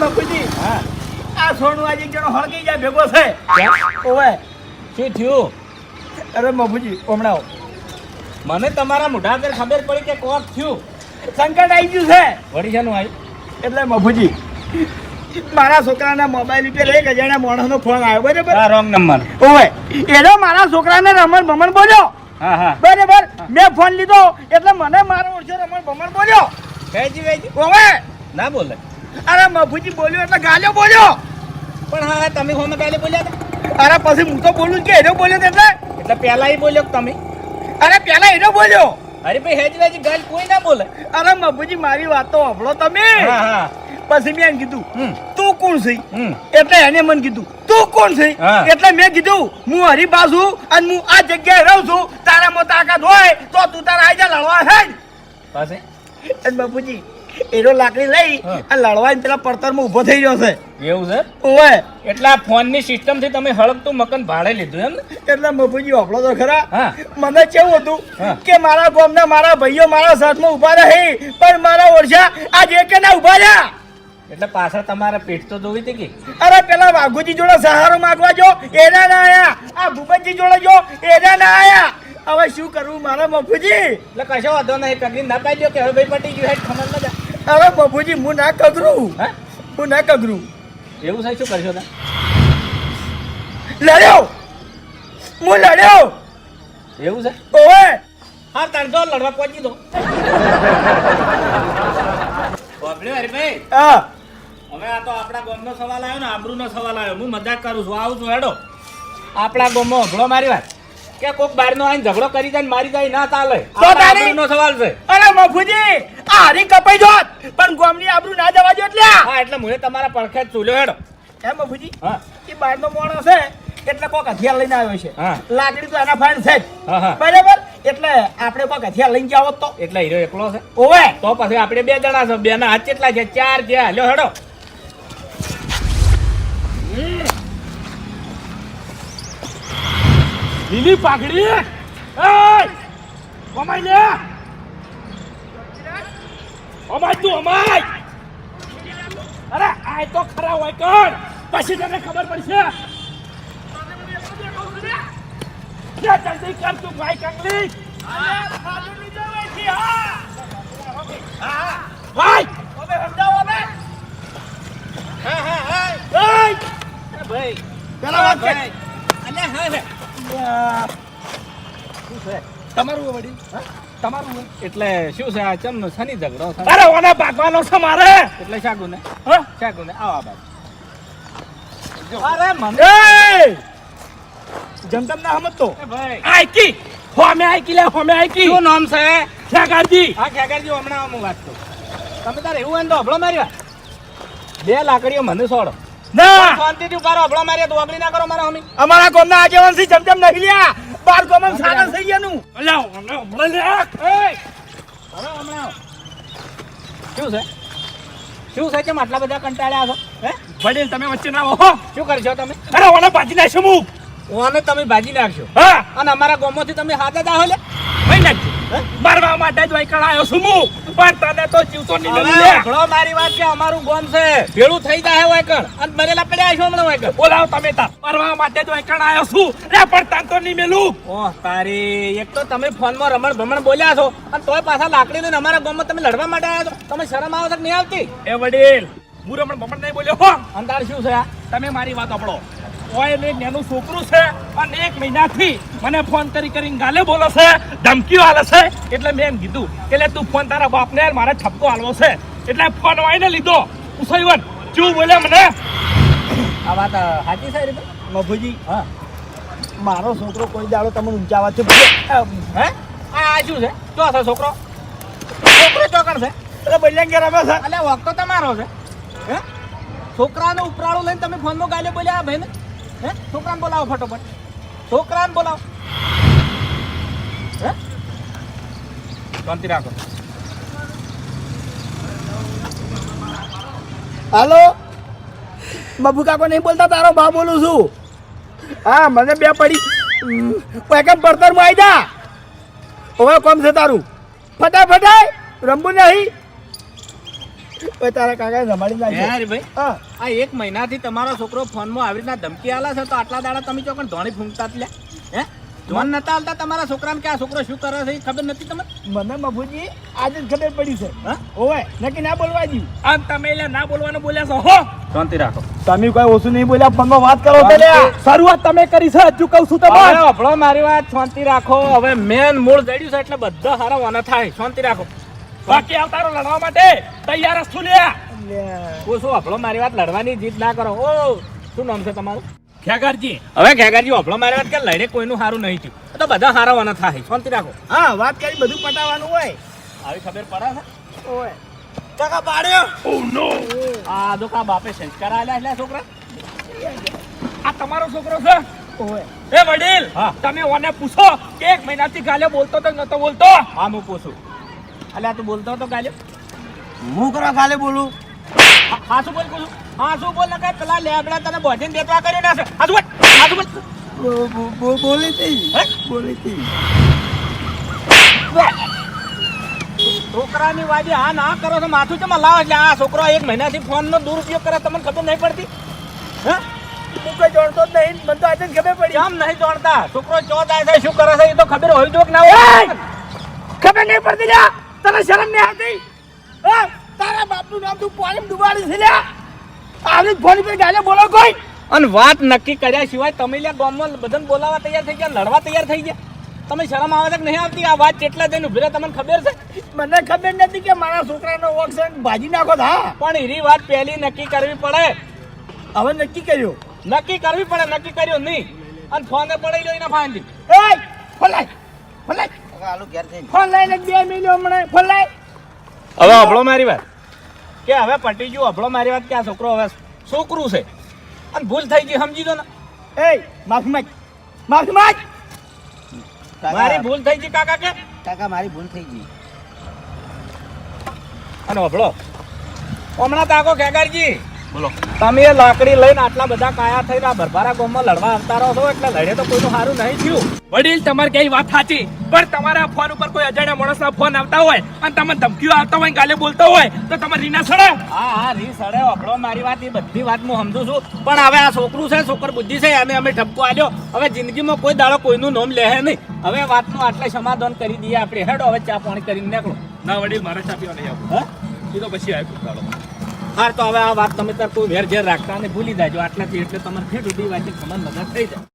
બાપુજી હા. આ સોનું આજે જણો હળગી જાય ભેગો છે? ઓવે. શું થયું? અરે બાપુજી હમણાં. આવો. મને તમારા મોઢા પર ખબર પડી કે કોક થયું. સંકટ આવી ગયું છે. વળી શાનું આવ્યું? એટલે મફુજી મારા છોકરાના મોબાઈલ ઉપર એક અજાણ્યા માણસનો ફોન આવ્યો. બરાબર? રોંગ નંબર ઓવે. એનો મારા છોકરાને રમણ ભમણ બોલ્યો. હા હા. બરાબર? મેં ફોન લીધો એટલે મને મારો ઓછો રમણ ભમણ બોલ્યો. કહેજી કહેજી ઓવે. ના બોલે. અરે મફુજી બોલ્યો એટલે ગાલ્યો બોલ્યો. પણ હા તમે હોમે ગાલે બોલ્યા હતા. અરે પછી હું તો બોલું કે એનો બોલ્યો એટલે. એટલે પહેલા એ બોલ્યો તમે? અરે પેલા એનો બોલ્યો. અરે ભાઈ હેજ વેજી ગાલ કોઈ ના બોલે. અરે મફુજી મારી વાત તો સાંભળો તમે. પછી મેં કીધું તું કોણ છે? એટલે એને મને કીધું તું કોણ છે? એટલે મેં કીધું હું હરિભા છું અને હું આ જગ્યાએ રહું છું. તારામાં તાકાત હોય તો તું તારા આઈ જા લડવા હે પછી? અને બાપુજી એનો લાકડી લઈ આ લડવા પેલા પડતરમાં ઊભો થઈ ગયો છે. એવું છે? ઓવે. એટલે ની સિસ્ટમથી તમે હળગતું મકાન ભાડે લીધું એમ ને? એટલે બાપુજી વાપરો તો ખરા. મને કેવું હતું કે મારા ગામના મારા ભાઈઓ મારા સાથમાં ઊભા રહે પણ મારા ઓરછા આજ એક ના ઊભા રહ્યા. એટલે પાછળ તમારે પેટ તો ધોવી હતી કે? અરે પેલા વાઘુજી જોડે સહારો માંગવા જો એના ના આયા. આ ભૂપતજી જોડે જો એના ના આયા. હવે શું કરવું મારા મફુજી? એટલે કશો વાંધો નહીં કગરી ના દો કે હવે ભાઈ પટી ગયું હેઠ ખબર ના જા અરે મફુજી હું ના કગરું. હા? હું ના કગરું. એવું સાહેબ શું કરશો તા લડ્યો. હું લડ્યો. એવું છે? ઓએ હા તાર જો લડવા પહોંચી દો અરે ભાઈ હા. હવે આ તો આપણા ગોમનો સવાલ આવ્યો ને આબરૂનો સવાલ આવ્યો. હું મજાક કરું છું. આવું છું હેડો. આપણા ગોમો અભળો મારી વાત. કે કોક બહારનો આઈને ઝઘડો કરી જાય ને મારી જાય ના ચાલે. તો તારી- આબરૂનો સવાલ છે. અરે મફુજી હરી કપાઈ જોત. પણ ગોમની આબરૂ ના જવા જો એટલે. હા એટલે મુએ તમારા પડખે ચૂલ્યો હેડો. એમ બાપુજી હા. એ બહારનો મોણો છે એટલે કોક હથિયાર લઈને આવ્યો છે. લાકડી તો એના ફાઈન છે બરાબર? એટલે આપણે કોક હથિયાર લઈને જાવ તો. એટલે હીરો એકલો છે. ઓવે. તો પછી આપણે બે જણા છે બે ના હાથ કેટલા છે? ચાર છે. લ્યો હેડો. લીલી પાઘડી. એ અમાય લે. અમાય તું અમાય અરે આય તો ખરા હોય કણ? પછી તને ખબર પડશે. જા જલ્દી કર તું ભાઈ કંગલી. ભાઈ! ભાઈ! પેલા વાત કે ભાઈ. અલ્યા હા શું છે? તમારું વડી હા? તમારું એટલે શું છે આ ચમનો શની ઝઘડો છે? અરે ઓને ભાગવાનો છે મારે. એટલે શાકુ ને હા? શાકુ ને આવા બાજુ. અરે મને! જમતમ ના સમજતો એ ભાઈ. આઈકી. હોમે આઈકી લે હોમે આઈકી. શું નામ છે? ખેગારજી. હા ખેગારજી હમણાં હું વાત કરું. તમે તારે એવું એમ તો અભળો મારી વાત બે લાકડીઓ મને છોડો ના. શાંતિથી ઊભા રહો અભળો મારી તો ઓગળી ના કરો મારા હમી. અમારા ગામના આગેવાનથી જમજમ નહીં લ્યા બાર ગામમાં સાગર થઈ ગયાનું. અલ્યા હમણાં લે હવે હમણાં આવો. શું છે? શું છે કેમ આટલા બધા કંટાળ્યા છો? હે? વડીલ તમે વચ્ચે ના આવો શું કરશો તમે? અરે ઓને ભાજી નાખશું હું. ઓને તમે ભાજી નાખશો. હા. અને અમારા ગામમાંથી તમે હાથે જ આવો લે. ભાઈ નાખજો. મારવા માટે જ વૈકળ આવ્યો છું હું. પણ તને તો જીવતો નહીં લે અભળો મારી વાત કે અમારું ગોમ છે. ભેળું થઈ જાય વૈકળ. અને મરેલા પડ્યા છો હમણાં વૈકળ. બોલાવો તમે તાર મારવા માટે જ વૈકળ આવ્યો છું. રે પણ તને તો નહીં મેલું. ઓહ તારી એક તો તમે ફોનમાં રમણ ભમણ બોલ્યા છો. અને તોય પાછા લાકડી લઈને અમારા ગામમાં તમે લડવા માટે આવ્યા છો. તમે શરમ આવે છે કે નહીં આવતી? એ વડીલ હું રમણ ભમણ નહીં બોલ્યો હો. અંધાર શું છે તમે મારી વાત સાંભળો. એક નાનું છોકરું છે અને એક મહિનાથી મને ફોન કરી કરીને ગાલે બોલે છે ધમકીઓ આલે છે. એટલે મેં એમ કીધું એટલે તું ફોન તારા બાપને મારે ઠપકો આલવો છે. એટલે ફોન વાઈને લીધો. ઉસૈવન શું બોલે મને? આ વાત સાચી રીતે મભુજી હા. મારો છોકરો કોઈ દાડો તમને ઊંચા વાત બોલે હે? આ શું છે? શું છે છોકરો? છોકરો ચોકણ છે. એટલે બૈલાંગે રમે છે. અલ્યા વોક તમારો છે. હે? છોકરાનો ઉપરાળો લઈને તમે ફોનમાં ગાલે બોલ્યા ભાઈ ભાઈને? હે? છોકરાને બોલાવો ફટોફટ. છોકરાને બોલાવો. હે? શાંતિ રાખો. હાલો? બાબુ કાકો નહીં બોલતા, તારો બા બોલું છું. હા, મને બે પડી. પેકમ પડતરમાં આવી જા? હવે કોમ છે તારું? ફટાફટાય ફટાય રમવું નહીં. તારા કાકા જમાડી નાખે યાર ભાઈ હા. આ એક મહિનાથી તમારો છોકરો ફોનમાં આવી રીતના ધમકી આલા છે તો આટલા દાડા તમે ચોકન ધોણી ફૂંકતા જ લ્યા હે? ધોન નતા આલતા તમારા છોકરાને કે આ છોકરો શું કરે છે એ ખબર નથી તમને? મને મફુજી આજે જ ખબર પડી છે. હા? ઓવે નક્કી ના બોલવા દઉં આમ તમે એટલે ના બોલવાનું બોલ્યા છો હો? શાંતિ રાખો. તમે કોઈ ઓછું નહીં બોલ્યા ફોનમાં વાત કરો તો શરૂઆત તમે કરી છે હજુ કહું છું તમે અભળો મારી વાત શાંતિ રાખો. હવે મેન મૂળ જડ્યું છે એટલે બધા હારા વાના થાય. શાંતિ રાખો. બાકી અવતારો લડવા માટે. તૈયાર જ છું લ્યા. ઓ શું આપણો મારી વાત લડવાની જીત ના કરો. ઓ શું નામ છે તમારું? ખેગારજી. હવે ખેગારજી આપણો મારી વાત કે લડે કોઈનું સારું નહીં થયું. તો બધા હારા વાના થાય શાંતિ રાખો. હા વાત કરી બધું પટાવવાનું હોય. આવી ખબર પડે છે ઓય. કાકા પાડ્યો. ઓ નો. આ તો કા બાપે સંસ્કાર આલ્યા એટલે છોકરા. આ તમારો છોકરો છે? ઓય. એ વડીલ હા. તમે ઓને પૂછો કે એક મહિનાથી ગાલે બોલતો તો નતો બોલતો? હા હું પૂછું. અલ્યા તું બોલતો હતો કાલે હું કરવા કાલે બોલું? હા શું બોલ બોલું હા શું બોલ કે પેલા લેબડા તને બોધીને દેતવા કરી ને હા શું બોલ હા શું બોલ? બોલી હતી બોલી હતી છોકરાની વાજે હા ના કરો તો માથું ચમાં લાવો એટલે આ છોકરો એક મહિનાથી ફોનનો દુરુપયોગ કરે તમને ખબર નહીં પડતી? હા? હું કઈ જાણતો જ નહીં મને તો આજે ખબર પડી. આમ નહીં જાણતા? છોકરો ચો જાય છે શું કરે છે એ તો ખબર હોય તો કે ના હોય. ખબર નહીં પડતી લ્યા! તને શરમ નહીં આવતી? તારા બાપનું નામ તું પાણી ડુબાડી છે લ્યા. આવી ફોન પર ગાલે બોલો કોઈ. અને વાત નક્કી કર્યા સિવાય તમે લ્યા ગામમાં બધાને બોલાવવા તૈયાર થઈ ગયા લડવા તૈયાર થઈ ગયા. તમે શરમ આવે કે નહીં આવતી? આ વાત કેટલા દિન ઊભી તમને ખબર છે? મને ખબર નથી કે મારા છોકરાનો ઓક્સિજન ભાજી નાખો હા. પણ એની વાત પહેલી નક્કી કરવી પડે. હવે નક્કી કર્યું. નક્કી કરવી પડે નક્કી કર્યો નહીં. અને ફોને પડી લો એના ફાંદી એ ફલાય લાય ફોન લાય બે મિલ્યો હમણાં ફોન લાય હવે અભળો મારી વાત. કે હવે પટી ગયું અભળો મારી વાત કે આ છોકરો હવે છોકરું છે. અને ભૂલ થઈ ગઈ સમજી દો ને. એય માફી માંગ. માફી માંગ. મારી ભૂલ થઈ ગઈ કાકા કે? કાકા મારી ભૂલ થઈ ગઈ. અને અભળો હમણાં તાકો ખેગારજી બોલો. તમે લાકડી લઈને આટલા બધા કાયા થઈને આ ભરભારા ગામમાં લડવા આવતા રહો છો એટલે લડે તો કોઈનું સારું નહીં થયું. વડીલ તમારે કઈ વાત સાચી. પણ તમારા ફોન ઉપર કોઈ અજાણ્યા માણસના ફોન આવતા હોય અને તમે ધમકીઓ આવતા હોય ગાલે બોલતા હોય તો તમે રીના સડે. હા હા રી સડે અભળો મારી વાત એ બધી વાત હું સમજુ છું. પણ હવે આ છોકરું છે છોકર બુદ્ધિ છે અને અમે ઠપકો આલ્યો હવે જિંદગીમાં કોઈ દાડો કોઈનું નામ લેહે નહીં. હવે વાતનું આટલે સમાધાન કરી દઈએ આપણે. હેડો હવે ચા પાણી કરીને નીકળો. ના વડીલ મારે ચા પીવા નહીં આવું હા? એ તો પછી આવ્યું. હા તો હવે આ વાત તમે તાર કોઈ વેર ઝેર રાખતા અને ભૂલી જાજો. આટલાથી એટલે તમારે ફેર ઉડી વાંચી ખબર મદદ થઈ જાય.